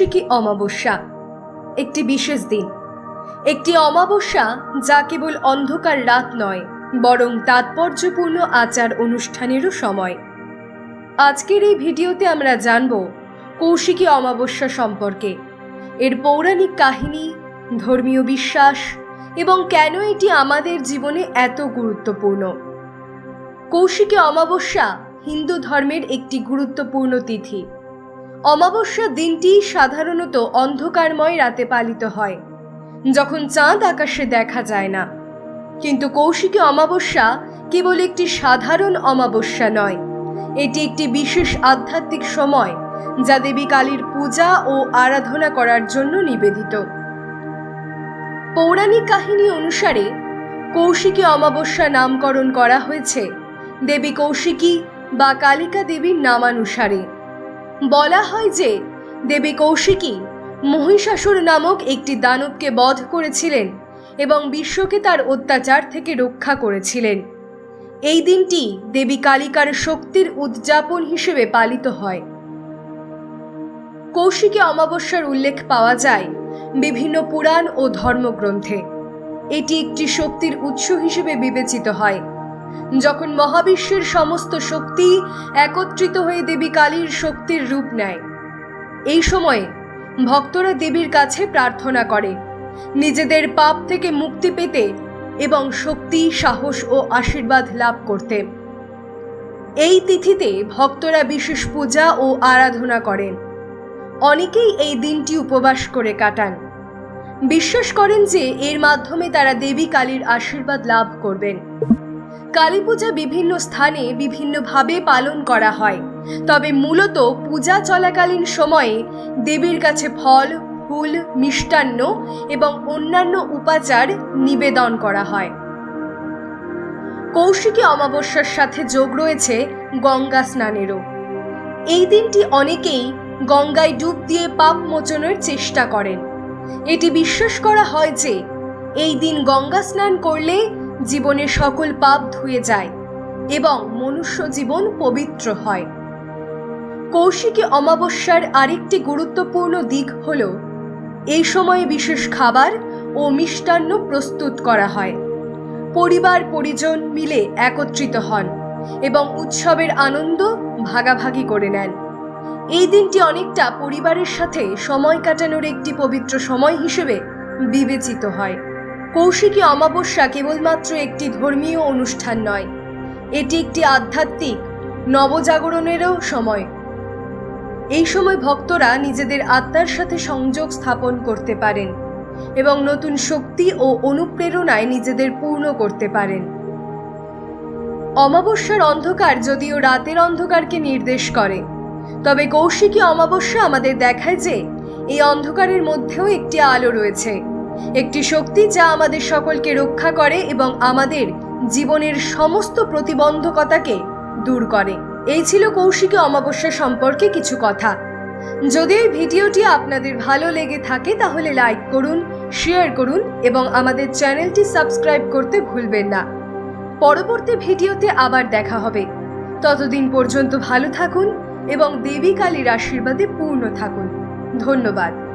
কৌশিকী অমাবস্যা? একটি বিশেষ দিন। একটি অমাবস্যা যা কেবল অন্ধকার রাত নয়, বরং তাৎপর্যপূর্ণ আচার অনুষ্ঠানেরও সময়। আজকের এই ভিডিওতে আমরা জানব কৌশিকী অমাবস্যা সম্পর্কে, এর পৌরাণিক কাহিনী, ধর্মীয় বিশ্বাস, এবং কেন এটি আমাদের জীবনে এত গুরুত্বপূর্ণ। কৌশিকী অমাবস্যা হিন্দু ধর্মের একটি গুরুত্বপূর্ণ তিথি। অমাবস্যা দিনটি সাধারণত অন্ধকারময় রাতে পালিত হয়, যখন চাঁদ আকাশে দেখা যায় না। কিন্তু কৌশিকী অমাবস্যা কেবল একটি সাধারণ অমাবস্যা নয়, এটি একটি বিশেষ আধ্যাত্মিক সময় যা দেবী কালীর পূজা ও আরাধনা করার জন্য নিবেদিত। পৌরাণিক কাহিনী অনুসারে কৌশিকী অমাবস্যা নামকরণ করা হয়েছে দেবী কৌশিকী বা কালিকা দেবীর নামানুসারে। বলা হয় যে দেবী কৌশিকী মহিষাসুর নামক একটি দানবকে বধ করেছিলেন এবং বিশ্বকে তার অত্যাচার থেকে রক্ষা করেছিলেন। এই দিনটি দেবী কালিকার শক্তির উদযাপন হিসেবে পালিত হয়। কৌশিকী অমাবস্যার উল্লেখ পাওয়া যায় বিভিন্ন পুরাণ ও ধর্মগ্রন্থে। এটি একটি শক্তির উৎস হিসেবে বিবেচিত হয়। যখন মহাবিশ্বের সমস্ত শক্তি একত্রিত হয়ে দেবী কালীর শক্তির রূপ নেয়। এই সময়ে ভক্তরা দেবীর কাছে প্রার্থনা করে, নিজেদের পাপ থেকে মুক্তি পেতে এবং শক্তি, সাহস ও আশীর্বাদ লাভ করতে। এই তিথিতে ভক্তরা বিশেষ পূজা ও আরাধনা করেন। অনেকেই এই দিনটি উপবাস করে কাটান। বিশ্বাস করেন যে এর মাধ্যমে তারা দেবী কালীর আশীর্বাদ লাভ করবেন। কালী পূজা বিভিন্ন স্থানে বিভিন্নভাবে পালন করা হয়। তবে মূলত পূজা চলাকালীন সময়ে দেবীর কাছে ফল, ফুল, মিষ্টান্ন এবং অন্যান্য উপাচার নিবেদন করা হয়। কৌশিকী অমাবস্যার সাথে যোগ রয়েছে গঙ্গা স্নানেরও। এই দিনটি অনেকেই গঙ্গায় ডুব দিয়ে পাপ মোচনের চেষ্টা করেন। এটি বিশ্বাস করা হয় যে এই দিন গঙ্গা স্নান করলে জীবনের সকল পাপ ধুয়ে যায় এবং মনুষ্য জীবন পবিত্র হয়। কৌশিকী অমাবস্যার আরেকটি গুরুত্বপূর্ণ দিক হল, এই সময়ে বিশেষ খাবার ও মিষ্টান্ন প্রস্তুত করা হয়। পরিবার পরিজন মিলে একত্রিত হন এবং উৎসবের আনন্দ ভাগাভাগি করে নেন। এই দিনটি অনেকটা পরিবারের সাথে সময় কাটানোর একটি পবিত্র সময় হিসেবে বিবেচিত হয়। কৌশিকী অমাবস্যা কেবলমাত্র একটি ধর্মীয় অনুষ্ঠান নয়, এটি একটি আধ্যাত্মিক, নবজাগরণেরও সময়। এই সময় ভক্তরা নিজেদের আত্মার সাথে সংযোগ স্থাপন করতে পারেন এবং নতুন শক্তি ও অনুপ্রেরণায় নিজেদের পূর্ণ করতে পারেন। অমাবস্যার অন্ধকার যদিও রাতের অন্ধকারকে নির্দেশ করে, তবে কৌশিকী অমাবস্যা আমাদের দেখায় যে, এই অন্ধকারের মধ্যেও একটি আলো রয়েছে। একটি শক্তি যা আমাদের সকলকে রক্ষা করে এবং আমাদের জীবনের সমস্ত প্রতিবন্ধকতাকে দূর করে। এই ছিল কৌশিকী অমাবস্যা সম্পর্কে কিছু কথা। যদি এই ভিডিওটি আপনাদের ভালো লেগে থাকে, তাহলে লাইক করুন শেয়ার করুন এবং আমাদের চ্যানেলটি সাবস্ক্রাইব করতে ভুলবেন না। পরবর্তী ভিডিওতে আবার দেখা হবে। ততদিন পর্যন্ত ভালো থাকুন এবং দেবী কালীর আশীর্বাদে পূর্ণ থাকুন। ধন্যবাদ।